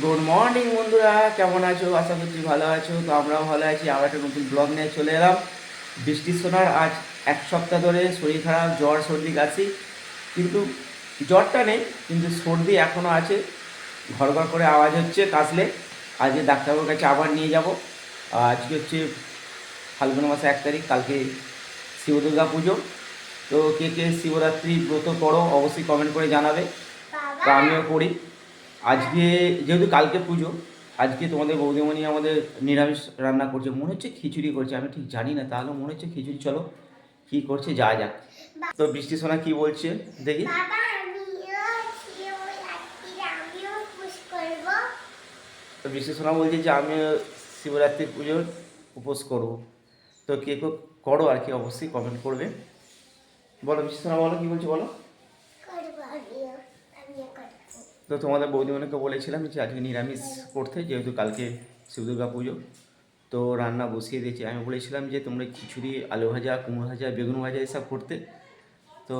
Good morning বন্ধুরা। কেমন আছো? আশা করছি ভালো আছো। তো আমরাও ভালো আছি। আবার একটা নতুন ব্লগ নিয়ে চলে এলাম। বৃষ্টি সোনার আজ এক সপ্তাহ ধরে শরীর খারাপ, জ্বর, সর্দি, কাশি। কিন্তু জ্বরটা নেই, কিন্তু সর্দি এখনও আছে। ঘর ঘর করে আওয়াজ হচ্ছে কাশলে। আজকে ডাক্তারবাবুর কাছে আবার নিয়ে যাব। আজকে হচ্ছে ফাল্গুন মাসে এক তারিখ, কালকে শিব দুর্গা পুজো। তো কে কে শিবরাত্রি ব্রত করো, অবশ্যই কমেন্ট করে জানাবে। তো আমিও করি। আজকে যেহেতু কালকে পুজো আজকে তোমাদের বৌদিমণি আমাদের নিরামিষ রান্না করছে। মনে হচ্ছে খিচুড়ি করছে আমি ঠিক জানি না তাহলে মনে হচ্ছে খিচুড়ি। চলো কি করছে যা যাক। তো বৃষ্টি সোনা কি বলছে দেখি। তো বৃষ্টি সোনা বলছে যে আমি শিবরাত্রি পুজোর উপোস করব। তো কে কে করো আর কি অবশ্যই কমেন্ট করবে। বলো বৃষ্টি সোনা বলো কি বলছো বলো। তো তোমাদের বৌদিমণিকে বলেছিলাম যে আজকে নিরামিষ করতে যেহেতু কালকে শিব দুর্গা পুজো তো রান্না বসিয়ে দিয়েছি। আমি বলেছিলাম যে তোমরা খিচুড়ি আলু ভাজা কুমড়ো ভাজা বেগুন ভাজা এসব করতে। তো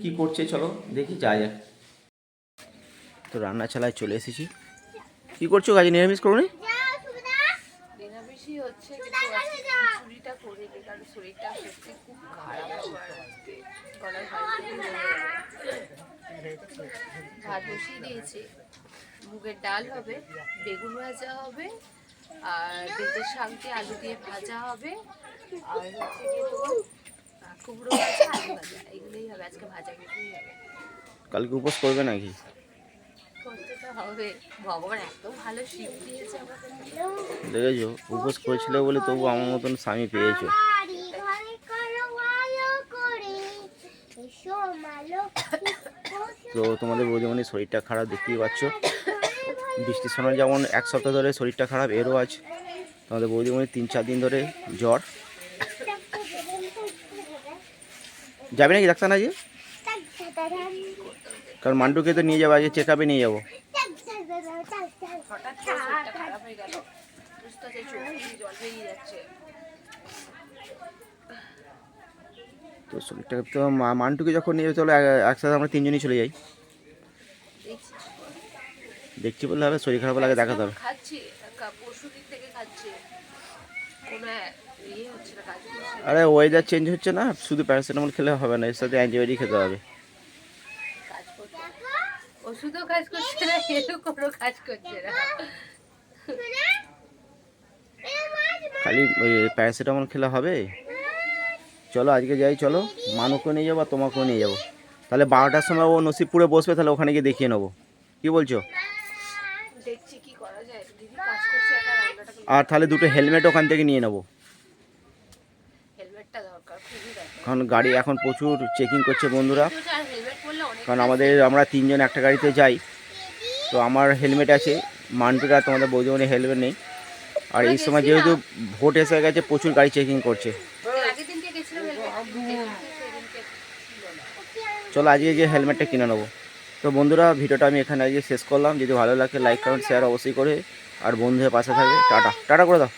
কি করছে চলো দেখি যা যাক। তো রান্না চালায় চলে এসেছি। কি করছ কাজে নিরামিষ করো নি শরীরটা সত্যি খুব খারাপ ভাত বসিয়ে দিয়েছি। মুগের ডাল হবে বেগুন ভাজা হবে আর বেতের শাক দিয়ে আলু দিয়ে ভাজা হবে আর হচ্ছে গিয়ে তোমার কুমড়ো ভাজা আলু ভাজা এগুলোই হবে। আজকে ভাজা কিছুই হবে। কালকে উপোস করবে নাকি? হবে। ভগবান এত ভালো দিয়েছে আমাকে। দেখেছ উপোস করেছিলে বলে তবু আমার মতন স্বামী পেয়েছ। তো তোমাদের বৌদিমণি শরীরটা খারাপ দেখতেই পাচ্ছ। বৃষ্টির সময় যেমন এক সপ্তাহ ধরে শরীরটা খারাপ, এরও আছে তোমাদের বৌদিমণি তিন চার দিন ধরে জ্বর। যাবে নাকি ডাক্তার না যে কারণ মান্টুকে তো নিয়ে যাব, আজকে চেক আপে নিয়ে যাব। হঠাৎ করে শরীরটা খারাপ হয়ে গেল বুঝতে হচ্ছে চোখ দিয়ে জল বেরিয়ে যাচ্ছে তো শরীরটা তো মান্টুকে যখন নিয়ে চলো এক- একসাথে আমরা তিনজনই চলে যাই। দেখছি বললে হবে শরীর খারাপ লাগে দেখাতে হবে। ইয়ে আরে ওয়েদার চেঞ্জ হচ্ছে না শুধু প্যারাসিটামল খেলে হবে না এর সাথে অ্যান্টিবায়োটিক খেতে হবে। ওষুধও কাজ করছে না এরও কোনো কাজ করছে না। খালি ওই প্যারাসিটামল খেলে হবে? চলো আজকে যাই চলো। মানুকে নিয়ে যাব আর তোমাকেও নিয়ে যাব। তাহলে বারোটার সময় ও নসিবপুরে বসবে তাহলে ওখানে গিয়ে দেখিয়ে নেব। কি বলছো? আর তাহলে দুটো হেলমেট ওখান থেকে নিয়ে নেব। কারণ গাড়ি এখন প্রচুর চেকিং করছে বন্ধুরা। কারণ আমাদের আমরা তিনজন একটা গাড়িতে যাই। তো আমার হেলমেট আছে মান্টুরা তোমাদের বৌদিমণি হেলমেট নেই। আর এই সময় যেহেতু ভোট এসে গেছে প্রচুর গাড়ি চেকিং করছে। চলো আজকে গিয়ে হেলমেটটা কিনে নেব। তো বন্ধুরা, ভিডিওটা আমি এখানে আজকে শেষ করলাম। যদি ভালো লাগে লাইক কমেন্ট শেয়ার অবশ্যই করে। আর বন্ধুদের পাশে থাকবে। টাটা। টাটা করে দাও।